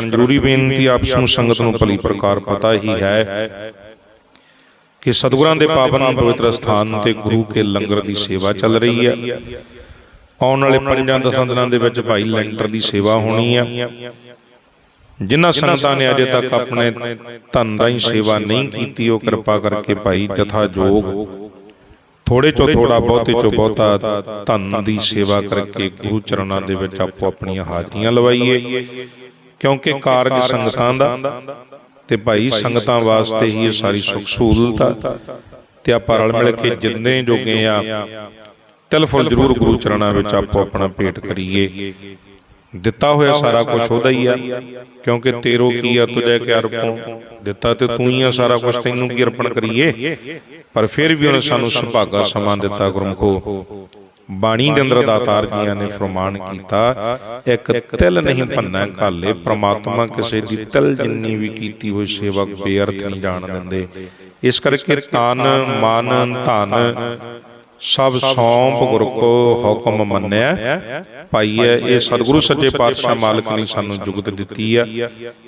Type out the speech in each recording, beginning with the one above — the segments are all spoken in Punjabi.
ਜ਼ਰੂਰੀ ਬੇਨਤੀ ਆਪ ਨੂੰ ਸੰਗਤ ਨੂੰ ਭਲੀ ਪ੍ਰਕਾਰ ਪਤਾ ਹੀ ਹੈ ਕਿ ਸਤਿਗੁਰਾਂ ਦੇ ਪਾਵਨ ਪਵਿੱਤਰ ਸਥਾਨ ਤੇ ਗੁਰੂ ਕੇ ਲੰਗਰ ਦੀ ਸੇਵਾ ਚੱਲ ਰਹੀ ਹੈ। ਆਉਣ ਵਾਲੇ ਪੰਜਾਂ ਦਸਾਂ ਦਿਨਾਂ ਦੇ ਵਿੱਚ ਭਾਈ ਲੈਂਟਰ ਦੀ ਸੇਵਾ ਹੋਣੀ ਹੈ। ਜਿਨ੍ਹਾਂ ਸੰਗਤਾਂ ਨੇ ਅਜੇ ਤੱਕ ਆਪਣੇ ਧਨ ਦਾ ਸੇਵਾ ਨਹੀਂ ਕੀਤੀ, ਉਹ ਕਿਰਪਾ ਕਰਕੇ ਭਾਈ ਜਥਾ ਜੋਗ ਥੋੜੇ ਚੋਂ ਥੋੜਾ ਬਹੁਤੇ ਚੋਂ ਬਹੁਤਾ ਧਨ ਦੀ ਸੇਵਾ ਕਰਕੇ ਗੁਰੂ ਚਰਨਾਂ ਦੇ ਵਿੱਚ ਆਪੋ ਆਪਣੀਆਂ ਹਾਜ਼ਰੀਆਂ ਲਵਾਈਏ। ਕਿਉਂਕਿ ਕਾਰਜ ਸੰਗਤਾਂ ਦਾ ਤੇ ਭਾਈ ਸੰਗਤਾਂ ਵਾਸਤੇ ਹੀ ਇਹ ਸਾਰੀ ਸੁਖ ਸਹੂਲਤ ਆ ਤੇ ਆਪਾਂ ਰਲ ਮਿਲ ਕੇ ਜਿੰਨੇ ਜੋਗੇ ਆ ਤਿਲ ਫੁੱਲ ਜ਼ਰੂਰ ਗੁਰੂ ਚਰਨਾਂ ਵਿੱਚ ਆਪੋ ਆਪਣਾ ਭੇਟ ਕਰੀਏ। ਦਿੱਤਾ ਹੋਇਆ ਸਾਰਾ ਕੁਝ ਉਹਦਾ ਹੀ ਆ। ਕਿਉਂਕਿ ਤੇਰੋ ਕੀ ਆ ਤੁਝੇ ਕਿ ਅਰਪਣ। ਦਿੱਤਾ ਤੇ ਤੂੰ ਹੀ ਆ ਸਾਰਾ ਕੁਝ ਤੈਨੂੰ ਕੀ ਅਰਪਣ ਕਰੀਏ। ਪਰ ਫਿਰ ਵੀ ਉਹਨੇ ਸਾਨੂੰ ਸੁਭਾਗਾ ਸਮਾਂ ਦਿੱਤਾ ਗੁਰਮਖੋ। ਬਾਣੀ ਦੇ ਅੰਦਰ ਦਾਤਾਰ ਜੀਆਂ ਨੇ ਫਰਮਾਨ ਕੀਤਾ ਇੱਕ ਤਿਲ ਨਹੀਂ ਭੰਨਾ ਘਾਲੇ ਪ੍ਰਮਾਤਮਾ ਕਿਸੇ ਦੀ ਤਿਲ ਜਿੰਨੀ ਵੀ ਕੀਤੀ ਹੋਈ ਸੇਵਾ ਬੇਅਰਥ ਨਹੀਂ ਜਾਣ ਦਿੰਦੇ। ਇਸ ਕਰਕੇ ਤਨ ਮਨ ਧਨ ਸਭ ਸੌਂਪ ਗੁਰ ਕੋ ਹੁਕਮ ਮੰਨਿਆ। ਪਾਈਐ ਇਹ ਸਤਿਗੁਰੂ ਸੱਚੇ ਪਾਤਸ਼ਾਹ ਮਾਲਕ ਨੇ ਸਾਨੂੰ ਜੁਗਤ ਦਿੱਤੀ ਆ।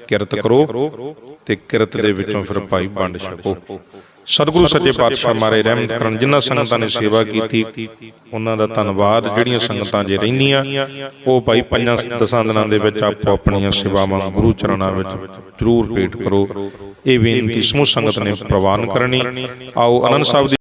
ਕਿਰਤ ਕਰੋ ਤੇ ਕਿਰਤ ਦੇ ਵਿੱਚੋਂ ਫਿਰ ਭਾਈ ਵੰਡ ਛਕੋ। ਸਤਿਗੁਰੂ ਸੱਚੇ ਪਾਤਸ਼ਾਹ ਮਾਰੇ ਰਹਿਮਤ ਕਰਨ, ਜਿਨ੍ਹਾਂ ਸੰਗਤਾਂ ਨੇ ਸੇਵਾ ਕੀਤੀ, ਉਹਨਾਂ ਦਾ ਧੰਨਵਾਦ। ਜਿਹੜੀਆਂ ਸੰਗਤਾਂ ਜੇ ਰਹਿੰਦੀਆਂ, ਉਹ ਭਾਈ ਪੰਜਾਂ ਦਸਾਂ ਦਿਨਾਂ ਦੇ ਵਿੱਚ ਆਪੋ ਆਪਣੀਆਂ ਸੇਵਾਵਾਂ ਗੁਰੂ ਚਰਨਾਂ ਵਿੱਚ ਜ਼ਰੂਰ ਭੇਟ ਕਰੋ। ਇਹ ਬੇਨਤੀ ਸਮੂਹ ਸੰਗਤ ਨੇ ਪ੍ਰਵਾਨ ਕਰਨੀ। ਆਓ ਅਨੰਦ ਸਾਹਿਬ ਦੀ